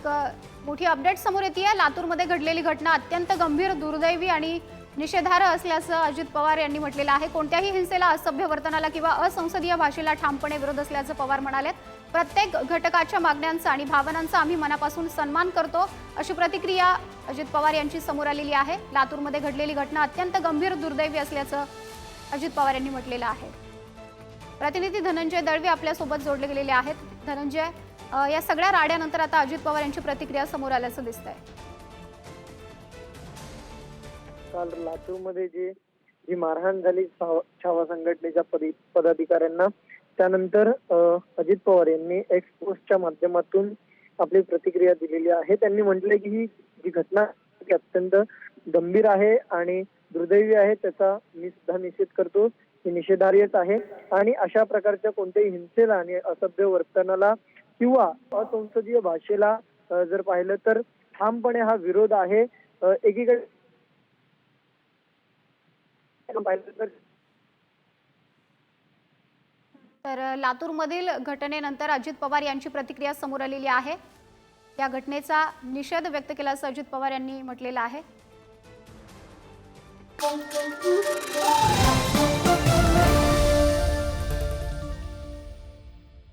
एक मोठी अपडेट समोर येते आहे. लातूरमध्ये घडलेली घटना अत्यंत गंभीर दुर्दैवी आणि निषेधार्ह असल्याचं अजित पवार यांनी म्हटलेलं आहे. कोणत्याही हिंसेला असभ्य वर्तनाला किंवा असंसदीय भाषेला ठामपणे विरोध असल्याचं पवार म्हणाले प्रत्येक घटकाच्या मागण्यांचा आणि भावनांचा आम्ही मनापासून सन्मान करतो अशी प्रतिक्रिया अजित पवार यांची समोर आलेली आहे. लातूरमध्ये घडलेली घटना अत्यंत गंभीर दुर्दैवी असल्याचं अजित पवार यांनी म्हटलेलं आहे. प्रतिनिधी धनंजय दळवे आपल्यासोबत जोडले गेलेले आहेत. धनंजय या सगळ्या राड्यानंतर आता अजित पवार यांची प्रतिक्रिया समोर आल्याचं दिसतंय. काल लातूरमध्ये जे जी मारहाण झाली छावा छावा संघटनेच्या पदाधिकाऱ्यांना त्यानंतर अजित पवार यांनी एक्स पोस्टच्या माध्यमातून आपली प्रतिक्रिया दिलेली आहे. त्यांनी म्हटले की ही जी घटना अत्यंत गंभीर आहे आणि दुर्दैवी आहे. त्याचा मी सुद्धा निषेध करतो. ही निषेधार्हच आहे. आणि अशा प्रकारच्या कोणत्याही हिंसेला आणि असभ्य वर्तनाला किंवा असंसदीय भाषेला जर पाहिलं तर ठामपणे हा विरोध आहे. एकीकडे पाहिलं तर तर लातूरमधील घटनेनंतर अजित पवार यांची प्रतिक्रिया समोर आलेली आहे. या घटनेचा निषेध व्यक्त केला असं अजित पवार यांनी म्हटलेलं आहे.